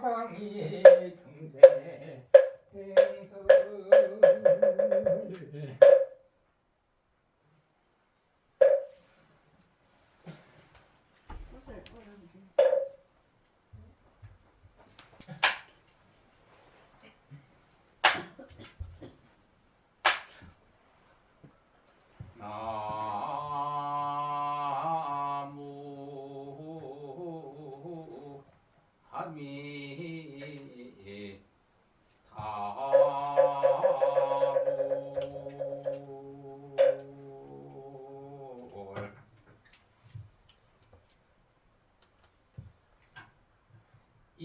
광희 중생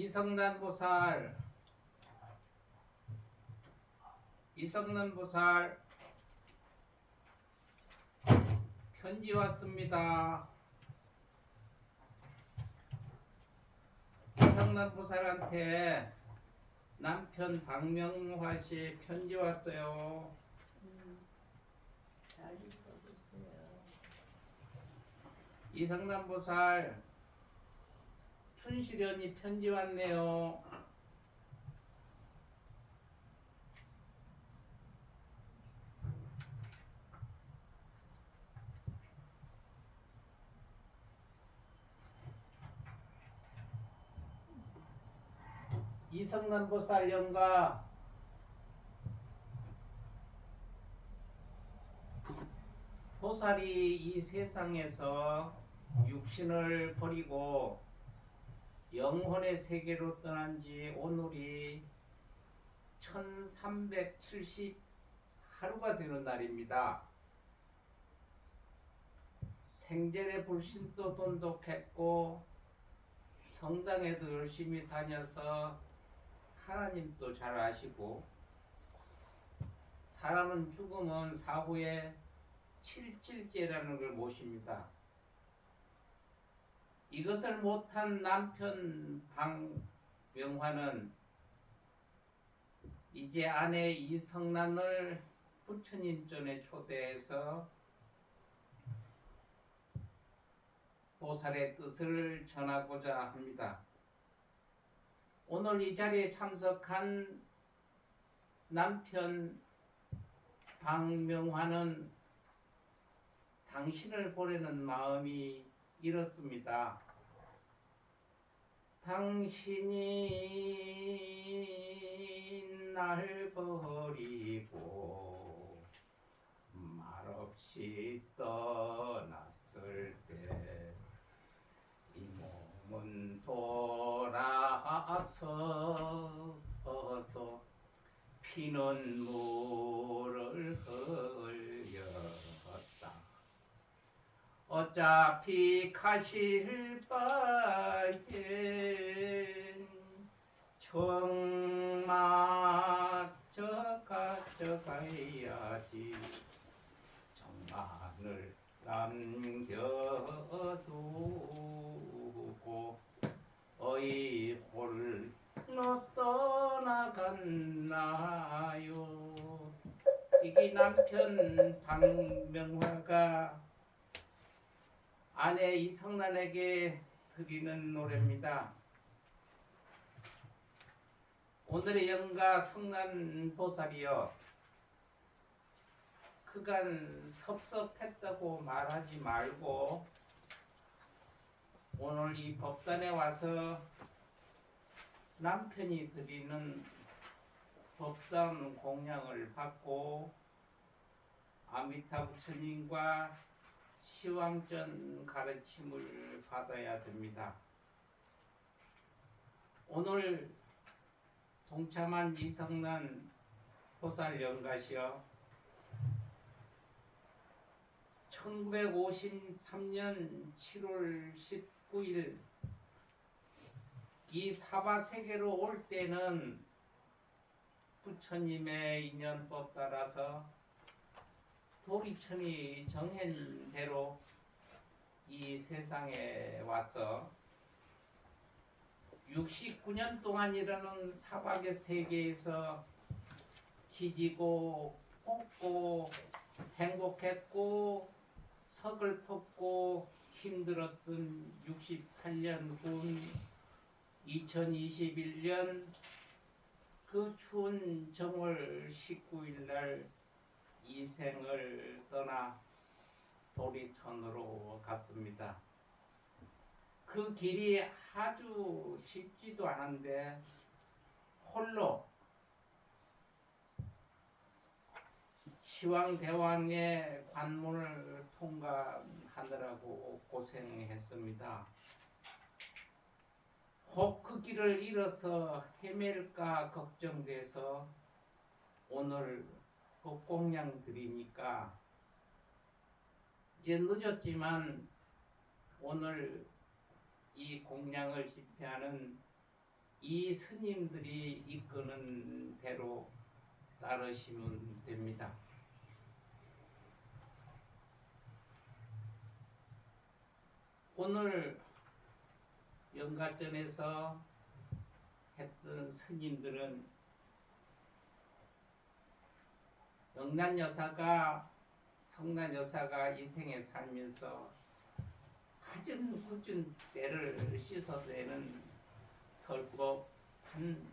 이성난 보살 이성난 보살 편지 왔습니다. 이성난 보살한테 남편 박명화 씨 편지 왔어요. 음. 이성난 보살 춘실현이 편지 왔네요. 이성난 보살 영가 보살이 이 세상에서 육신을 버리고 영혼의 세계로 떠난 지 오늘이 1370 하루가 되는 날입니다. 생전에 불신도 돈독했고 성당에도 열심히 다녀서 하나님도 잘 아시고 사람은 죽으면 사후에 칠칠제라는 걸 모십니다. 이것을 못한 남편 방명화는 이제 아내 이성란을 부처님 전에 초대해서 보살의 뜻을 전하고자 합니다. 오늘 이 자리에 참석한 남편 방명화는 당신을 보내는 마음이 이렇습니다. 당신이 날 버리고 말없이 떠났을 때 이 몸은 돌아서 어서 피는 물을 흘렸다. 어차피 가실 바엔 정맞춰 가져가야지. 정만을 남겨두고 어이 홀로 떠나갔나요? 이게 남편 박명화가 아내 이성란에게 드리는 노래입니다. 오늘의 영가 성난 보살이여 그간 섭섭했다고 말하지 말고 오늘 이 법단에 와서 남편이 드리는 법당 공양을 받고 아미타 부처님과 시황전 가르침을 받아야 됩니다. 오늘 동참한 이성난 호살 연가시여 1953년 7월 19일 이 사바 세계로 올 때는 부처님의 인연법 따라서 도리천이 정한 대로 이 세상에 와서 69년 동안이라는 사박의 세계에서 지지고 뽑고 행복했고 서글펐고 힘들었던 68년 군 2021년 그 추운 정월 19일 날 이 생을 떠나 도리천으로 갔습니다. 그 길이 아주 쉽지도 않은데 홀로 시왕대왕의 관문을 통과하느라고 고생했습니다. 혹 그 길을 잃어서 헤맬까 걱정돼서 오늘 법공양 드리니까 이제 늦었지만 오늘 이 공양을 집회하는 이 스님들이 이끄는 대로 따르시면 됩니다. 오늘 연가전에서 했던 스님들은 영란 여사가 성난 여사가 이 생에 살면서 가진 꾸준 때를 씻어서 내는 설법 한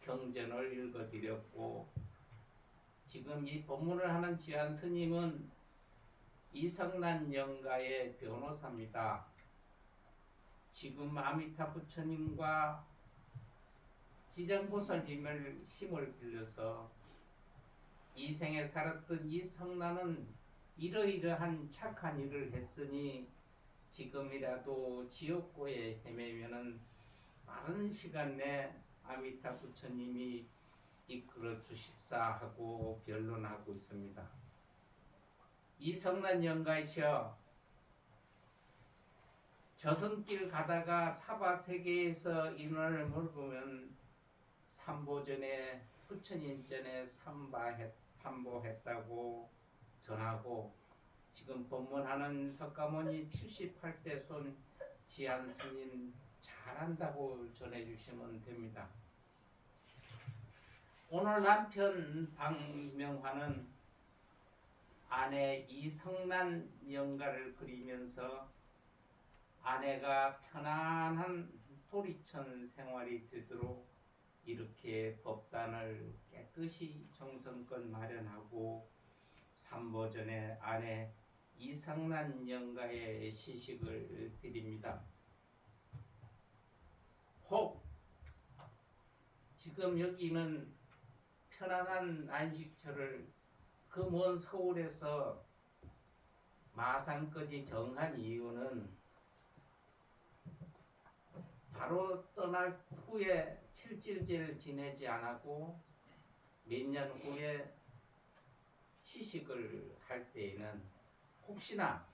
경전을 읽어드렸고 지금 이 법문을 하는 지한 스님은 이성난 영가의 변호사입니다. 지금 아미타 부처님과 지정보살님을 힘을 빌려서 이 생에 살았던 이 성난은 이러이러한 착한 일을 했으니 지금이라도 지옥고에 헤매면은 빠른 시간 내 아미타 부처님이 이끌어 주십사 하고 변론하고 있습니다. 이성난 영가이셔 저승길 가다가 사바 세계에서 인원을 물으면 삼보전에 부처님 전에 삼바했, 삼보했다고 전하고 지금 법문하는 석가모니 78대 손 지한 스님 잘한다고 전해주시면 됩니다. 오늘 남편 박명화는 아내 이성난 영가를 그리면서 아내가 편안한 도리천 생활이 되도록 이렇게 법단을 깨끗이 정성껏 마련하고 삼보전에 아내 이성난 영가의 시식을 드립니다. 혹 지금 여기는 편안한 안식처를 그 먼 서울에서 마산까지 정한 이유는 바로 떠날 후에 칠질질 지내지 않았고 몇 년 후에 시식을 할 때에는 혹시나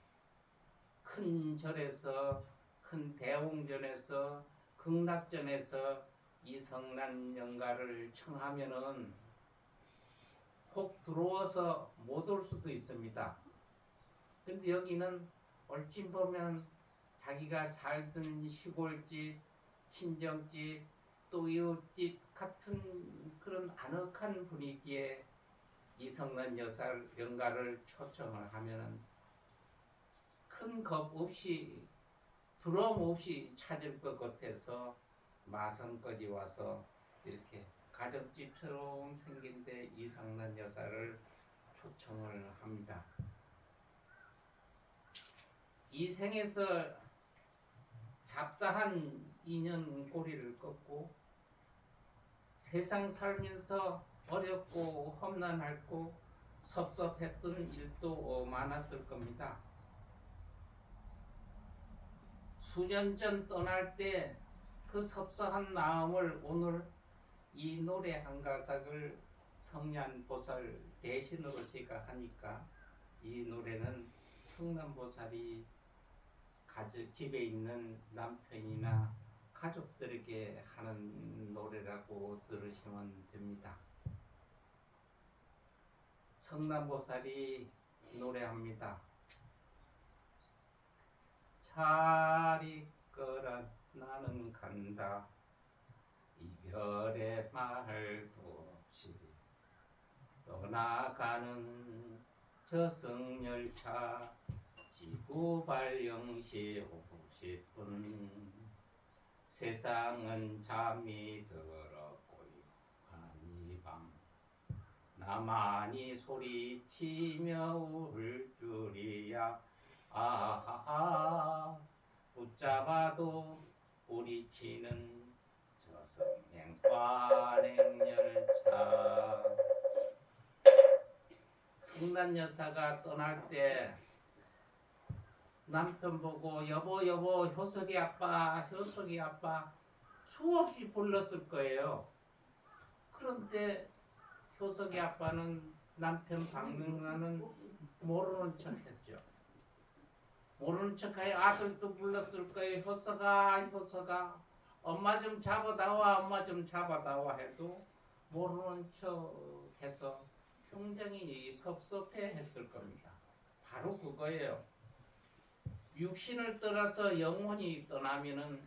큰 절에서 큰 대웅전에서 극락전에서 이성난 영가를 청하면은 혹 들어와서 못 올 수도 있습니다. 근데 여기는 얼씬 보면 자기가 살던 시골집, 친정집, 또 이웃집 같은 그런 아늑한 분위기에 이성난 여사 영가를 초청을 하면은 큰 겁 없이 두려움 없이 찾을 것 같아서 마산까지 와서 이렇게 가정집처럼 생긴 데 이성난 여사를 초청을 합니다. 이 생에서 잡다한 인연 꼬리를 꺾고 세상 살면서 어렵고 험난하고 섭섭했던 일도 많았을 겁니다. 수년 전 떠날 때 그 섭섭한 마음을 오늘 이 노래 한 가닥을 성년보살 대신으로 제가 하니까 이 노래는 성남보살이 가족 집에 있는 남편이나 가족들에게 하는 노래라고 들으시면 됩니다. 성남보살이 노래합니다. 잘 있거라 나는 간다 이별의 말도 없이 떠나가는 저승열차 지구 발령시 50분 세상은 잠이 들었고요 한이밤. 나만이 소리치며 울 줄이야. 아하하. 붙잡아도 뿌리치는 저승행 관행열차. 성난 여사가 떠날 때 남편 보고 여보 여보 효석이 아빠 효석이 아빠 수없이 불렀을 거예요. 그런데 효석이 아빠는 남편 박명란은 모르는 척했죠. 모르는 척하여 아들도 불렀을 거예요. 효석아 효석아 엄마 좀 잡아다와 엄마 좀 잡아다와 해도 모르는 척해서 굉장히 섭섭해했을 겁니다. 바로 그거예요. 육신을 떠나서 영혼이 떠나면은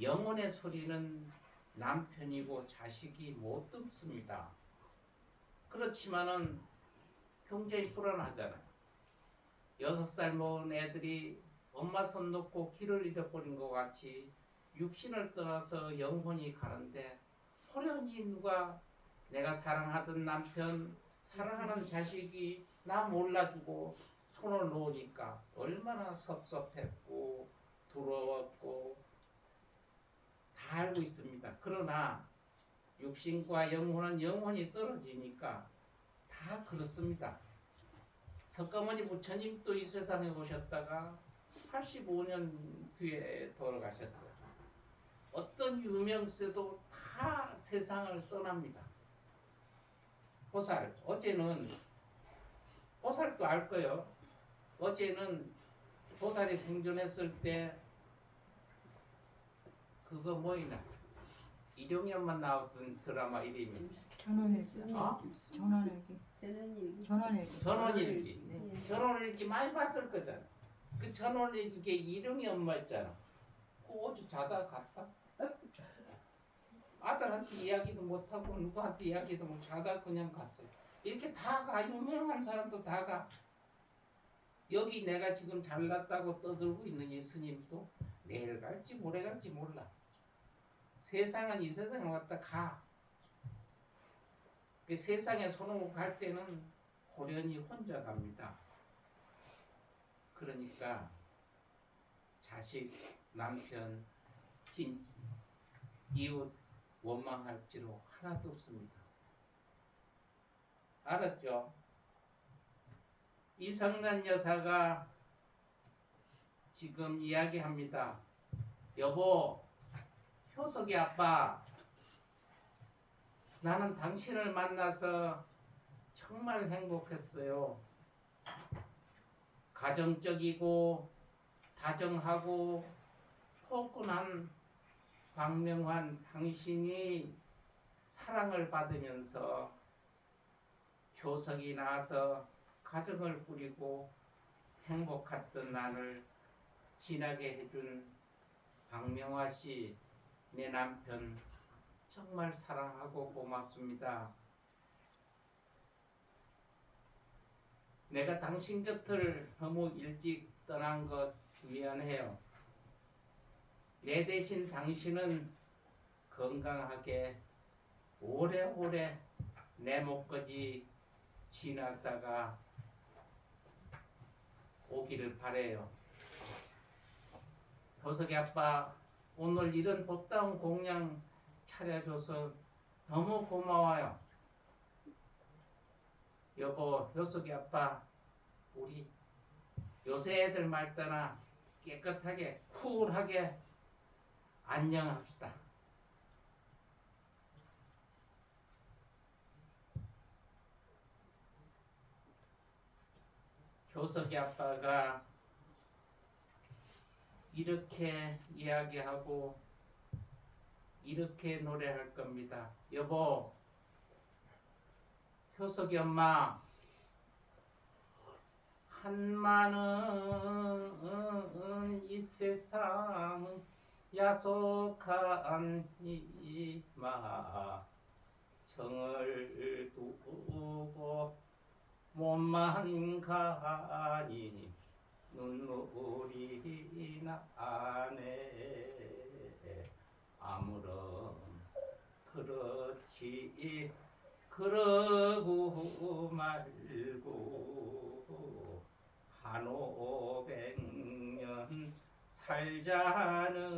영혼의 소리는 남편이고 자식이 못 듣습니다. 그렇지만은 굉장히 불안하잖아요. 여섯 살 먹은 애들이 엄마 손 놓고 길을 잃어버린 것 같이 육신을 떠나서 영혼이 가는데 호련히 누가 내가 사랑하던 남편, 사랑하는 자식이 나 몰라주고 손을 놓으니까 얼마나 섭섭했고 두려웠고 다 알고 있습니다. 그러나 육신과 영혼은 영혼이 떨어지니까 다 그렇습니다. 석가모니 부처님도 이 세상에 오셨다가 85년 뒤에 돌아가셨어요. 어떤 유명세도 다 세상을 떠납니다. 보살 어제는 보살도 알 거예요. 어제는 보살이 생존했을 때 그거 뭐이나 이룡현만 나왔던 드라마 이름이 전원일기. 어? 전원일기. 저는 전원일기. 전원일기. 네. 전원일기 많이 봤을 거잖아. 그 전원일기에 이름이 엄마 있잖아. 그 어제 자다 갔다. 아들한테 이야기도 못하고 누구한테 이야기도 못 자다 그냥 갔어요. 이렇게 다 가. 유명한 사람도 다 가. 여기 내가 지금 잘났다고 떠들고 있는 이 스님도 내일 갈지 모레 갈지 몰라. 세상은 이 세상에 왔다 가. 그 세상에 손을 갈 때는 호련히 혼자 갑니다. 그러니까 자식, 남편, 친, 이웃 원망할 필요 하나도 없습니다. 알았죠? 이성란 여사가 지금 이야기합니다. 여보, 효석이 아빠, 나는 당신을 만나서 정말 행복했어요. 가정적이고 다정하고 포근한 박명환 당신이 사랑을 받으면서 효석이 나서 가정을 꾸리고 행복했던 나를 지나게 해준 박명화 씨, 내 남편 정말 사랑하고 고맙습니다. 내가 당신 곁을 너무 일찍 떠난 것 미안해요. 내 대신 당신은 건강하게 오래오래 내 목까지 지나다가 오기를 바래요. 도석이 아빠 오늘 이런 복다운 공양 차려줘서 너무 고마워요. 여보, 효석이 아빠, 우리 요새 애들 말 떠나 깨끗하게 쿨하게 안녕합시다. 효석이 아빠가 이렇게 이야기하고 이렇게 노래할 겁니다. 여보, 효석이 엄마, 한마는 이 세상 야속한 이마 정을 두고 몸만 가니 눈물이 나네. 아무런 그렇지 그러고 말고 한 오백년 살자는데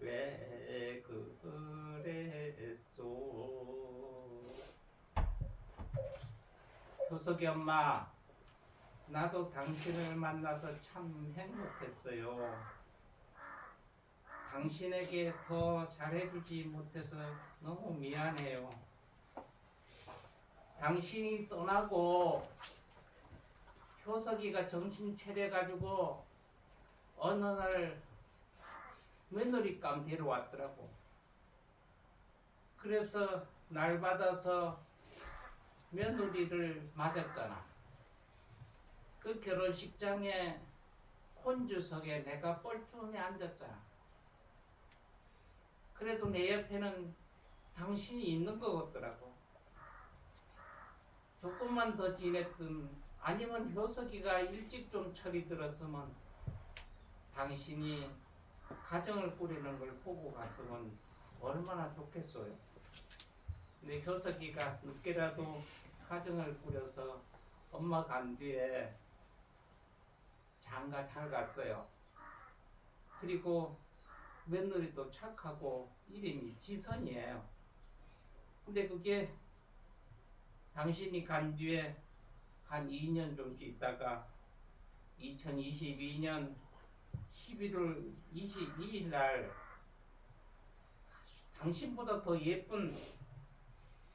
왜 그랬소 효석이 엄마 나도 당신을 만나서 참 행복했어요 당신에게 더 잘해주지 못해서 너무 미안해요 당신이 떠나고 효석이가 정신 차려가지고 어느 날 며느리감 데려왔더라고. 그래서 날 받아서 며느리를 맞았잖아. 그 결혼식장에 혼주석에 내가 뻘쭘히 앉았잖아. 그래도 내 옆에는 당신이 있는 것 같더라고. 조금만 더 지냈든 아니면 효석이가 일찍 좀 철이 들었으면 당신이 가정을 꾸리는 걸 보고 갔으면 얼마나 좋겠어요. 근데 효석이가 늦게라도 가정을 꾸려서 엄마 간 뒤에 장가 잘 갔어요. 그리고 며느리도 착하고 이름이 지선이에요. 근데 그게 당신이 간 뒤에 한 2년 좀 있다가 2022년 11월 22일 날 당신보다 더 예쁜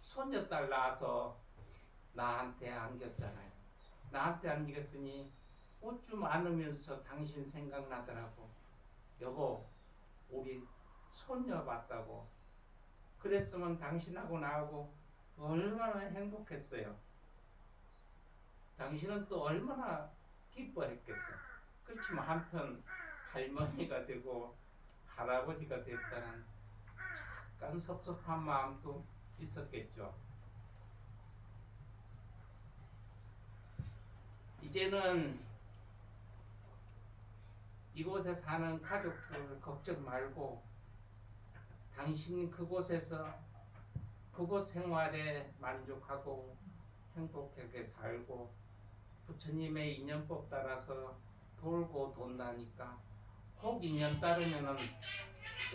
손녀딸 낳아서 나한테 안겼잖아요. 나한테 안겼으니 옷좀 안으면서 당신 생각나더라고. 여보, 우리 손녀 봤다고. 그랬으면 당신하고 나하고 얼마나 행복했어요. 당신은 또 얼마나 기뻐했겠어. 그렇지만 한편 할머니가 되고 할아버지가 됐다는 약간 섭섭한 마음도 있었겠죠. 이제는 이곳에 사는 가족들 걱정 말고 당신 그곳에서 그곳 생활에 만족하고 행복하게 살고 부처님의 인연법 따라서 돌고 돈다니까 혹 인연 따르면은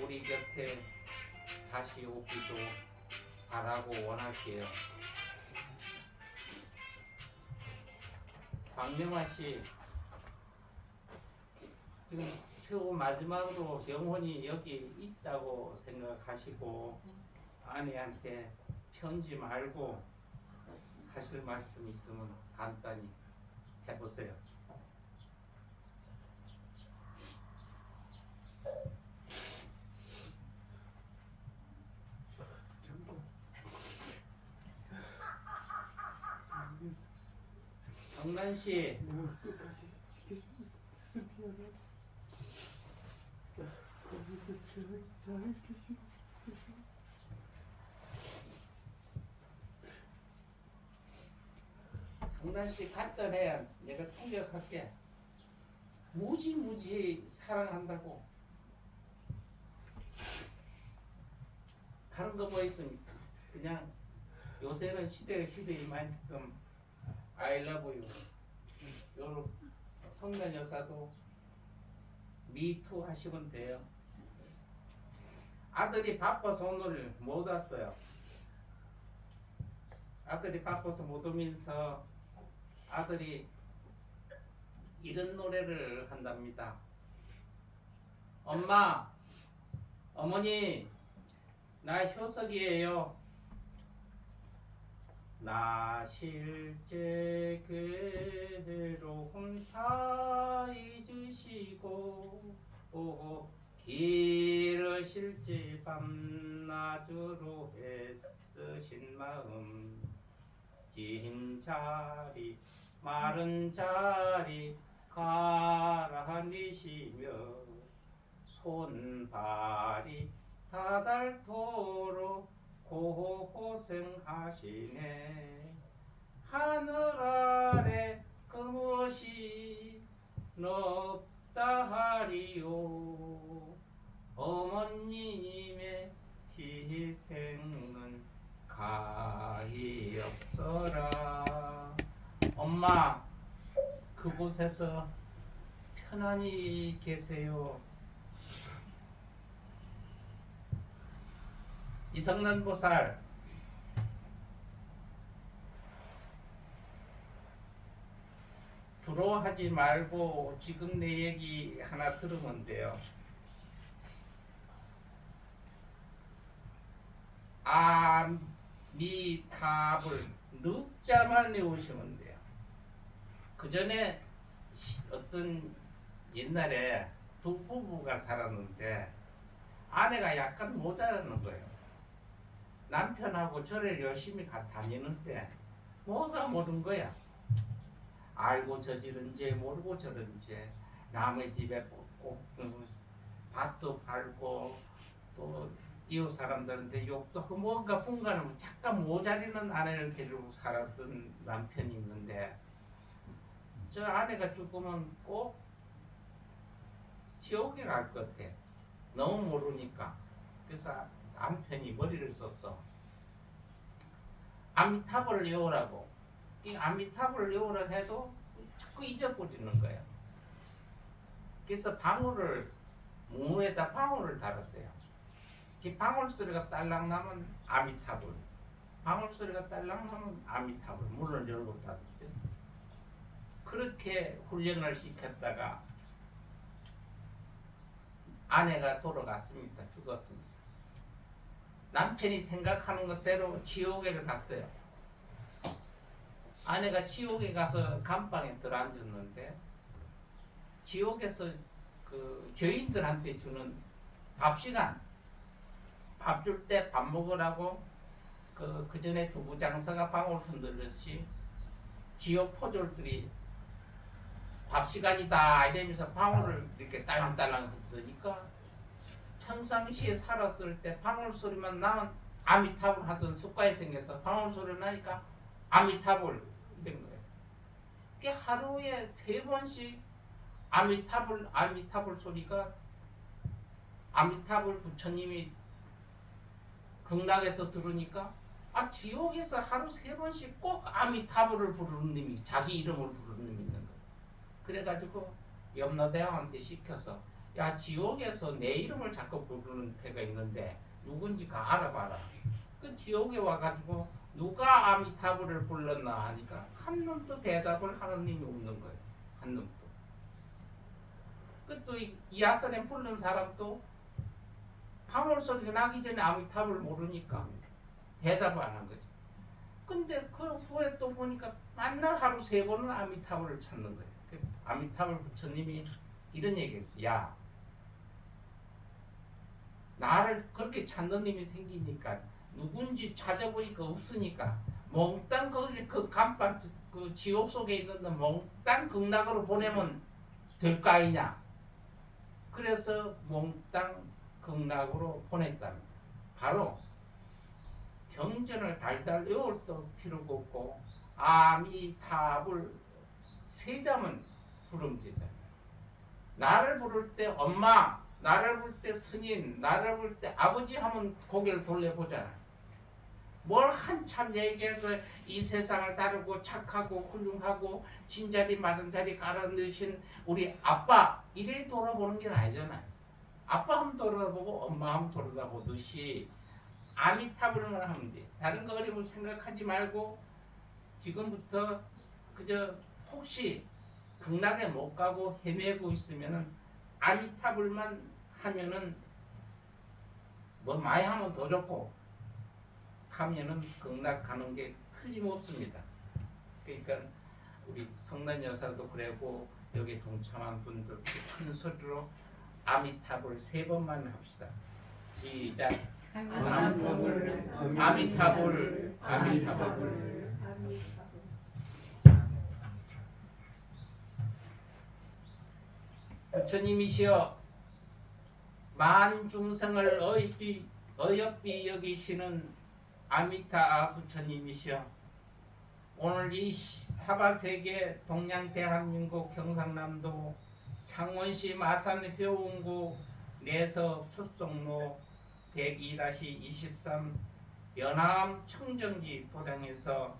우리 곁에 다시 오기도 바라고 원할게요. 박명화 씨 지금 최후 마지막으로 영혼이 여기 있다고 생각하시고 아내한테 편지 말고 하실 말씀 있으면 간단히 해보세요. 정말 살겠어. 성난 씨, 끝까지. 성난 씨 간단해야 내가 통역할게. 무지무지 사랑한다고. 다른 거 뭐 있습니까? 그냥 요새는 시대 시대인 만큼 I love you. 요 성난 여사도 미투 하시면 돼요. 아들이 바빠서 오늘 못 왔어요. 아들이 바빠서 못 오면서 아들이 이런 노래를 한답니다. 엄마, 어머니, 나 효석이에요. 나 실제 괴로움 다 잊으시고 오, 길으실지 밤낮으로 애쓰신 마음 진 자리 마른 자리 가라앉으시며 손발이 다닳도록 고생하시네. 하늘 아래 그것이 높다 하리요. 어머님의 희생은 가히 없어라. 엄마 그곳에서 편안히 계세요 이성난 보살 부러워하지 말고 지금 내 얘기 하나 들으면 돼요. 아미탑을 늑자만 외우시면 돼요. 그 전에 어떤 옛날에 두 부부가 살았는데 아내가 약간 모자라는 거예요. 남편하고 절을 열심히 가 다니는데 뭐가 모른 거야. 알고 저지른 죄 모르고 저런 죄 남의 집에 음, 밭도 팔고 또 이웃 사람들한테 욕도 하고 뭔가 분간하면 잠깐 모자리는 아내를 데리고 살았던 남편이 있는데 저 아내가 죽으면 꼭 지옥에 갈 것 같아 너무 모르니까 그래서 남편이 머리를 썼어. 아미타불을 외우라고. 이 아미타불을 외우라 해도 자꾸 잊어버리는 거야. 그래서 방울을 문에다 방울을 달았대요. 그 방울 소리가 딸랑 나면 아미타불 방울 소리가 딸랑 나면 아미타불 문을 열고 때 그렇게 훈련을 시켰다가 아내가 돌아갔습니다. 죽었습니다 남편이 생각하는 것대로 지옥에 갔어요. 아내가 지옥에 가서 감방에 들어앉았는데 지옥에서 그 죄인들한테 주는 밥 시간 밥 줄 때 밥 먹으라고 그, 그 전에 두부 장사가 방울 흔들듯이 지옥 포졸들이 밥 시간이다 이러면서 방울을 이렇게 딸랑딸랑 흔드니까 평상시에 살았을 때 방울 소리만 나면 아미타불 하던 습관이 생겨서 방울 소리 나니까 아미타불 이런 거예요. 그게 하루에 세 번씩 아미타불 아미타불 소리가 아미타불 부처님이 극락에서 들으니까 아 지옥에서 하루 세 번씩 꼭 아미타불을 부르는 놈이 자기 이름을 부르는 놈이 있는 거예요. 그래가지고 염라대왕한테 시켜서 야 지옥에서 내 이름을 자꾸 부르는 패가 있는데 누군지 가 알아봐라. 그 지옥에 와가지고 누가 아미타불을 불렀나 하니까 한 놈도 대답을 하는 님이 없는 거예요. 한 놈도. 그또 이아선에 부른 사람도 방울 소리가 나기 전에 아미타불을 모르니까 대답을 안 한 거지. 근데 그 후에 또 보니까 만날 하루 세 번은 아미타불을 찾는 거예요. 그 아미타불 부처님이 이런 얘기했어. 야, 나를 그렇게 찾는 님이 생기니까 누군지 찾아보니까 없으니까 몽땅 거기 그 감방 그 지옥 속에 있는 데 몽땅 극락으로 보내면 될거 아니냐. 그래서 몽땅 극락으로 보냈답니다. 바로 경전을 달달 외울 도 필요가 없고 아미타불 세 잠은 부름제잖아요. 나를 부를 때 엄마, 나를 부를 때 스님, 나를 부를 때 아버지 하면 고개를 돌려보잖아. 뭘 한참 얘기해서 이 세상을 다루고 착하고 훌륭하고 진자리 마른 자리 갈아 넣으신 우리 아빠 이래 돌아보는 게 아니잖아. 아빠 한번 돌아보고 엄마 한번 돌아보듯이 아미타불만 하면 돼. 다른 거 어려운 생각하지 말고 지금부터 그저 혹시 극락에 못 가고 헤매고 있으면은 아미타불만 하면은 뭐 많이 하면 더 좋고 하면은 극락 가는 게 틀림없습니다. 그러니까 우리 성난 여사도 그래고 여기 동참한 분들 큰 소리로 아미타불 세 번만 합시다. 시작. 아미타불, 아미타불, 아미타불. 부처님이시여 만 중생을 어이비, 어여삐 여기시는 아미타 부처님이시여 오늘 이 사바세계 동양 대한민국 경상남도 창원시 마산 회원구 내서 숫송로 102-23 연암 청정기 도량에서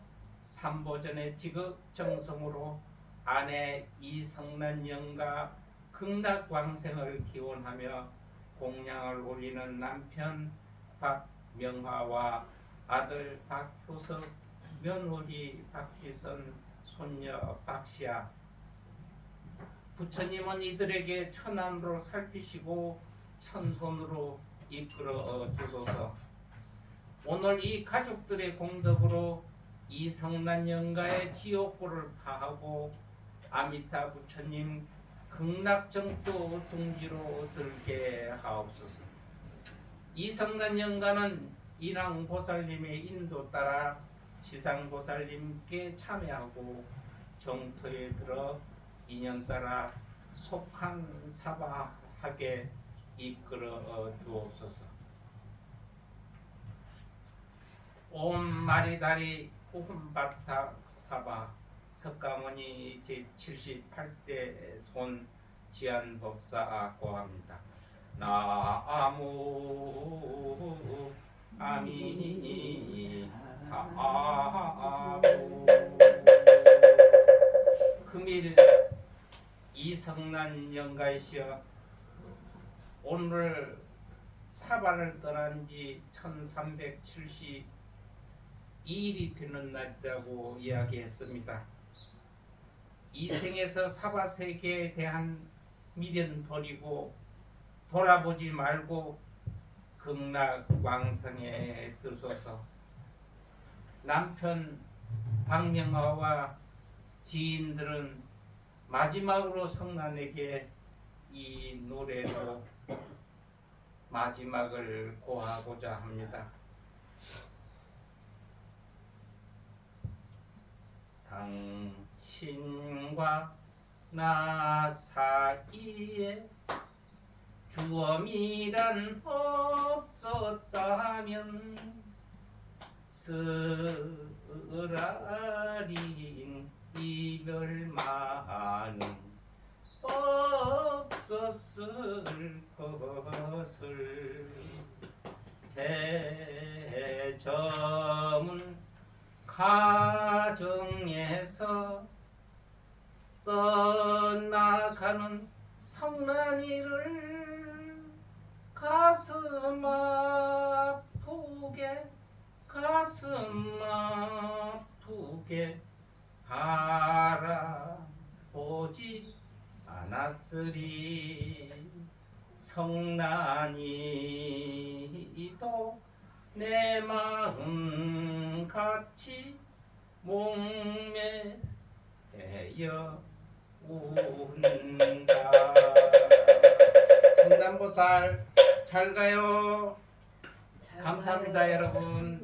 삼보전의 지극 정성으로 아내 이성란 영가 극락광생을 기원하며 공양을 올리는 남편 박명화와 아들 박효석 며느리 박지선 손녀 박시아. 부처님은 이들에게 천안으로 살피시고 천손으로 이끌어 주소서. 오늘 이 가족들의 공덕으로 이성난 영가의 지옥고를 파하고 아미타 부처님 극락정도 둥지로 들게 하옵소서. 이 성난 영가는 인왕 보살님의 인도 따라 지상 보살님께 참여하고 정토에 들어 인연 따라 속한 사바하게 이끌어 주옵소서. 옴 마리다리 호흠바타 사바 석가모니 제 78대 손 지안 법사 고합니다. 나무 아미 타부 금일 이성난 영가이시여 오늘 사반을 떠난 지 1372일이 되는 날이라고 이야기했습니다. 이 생에서 사바 세계에 대한 미련 버리고 돌아보지 말고 극락 왕성에 들소서 남편 박명화와 지인들은 마지막으로 성난에게 이 노래로 마지막을 고하고자 합니다. 당 신과 나 사이에 주엄이란 없었다면 쓰라린 이별만은 없었을 것을 해점은 가정에서 떠나가는 성난이를 가슴 아프게 가슴 아프게 바라보지 않았으리. 성난이도 내 마음 같이 목매여 운다. 성남보살 잘 가요. 감사합니다 여러분.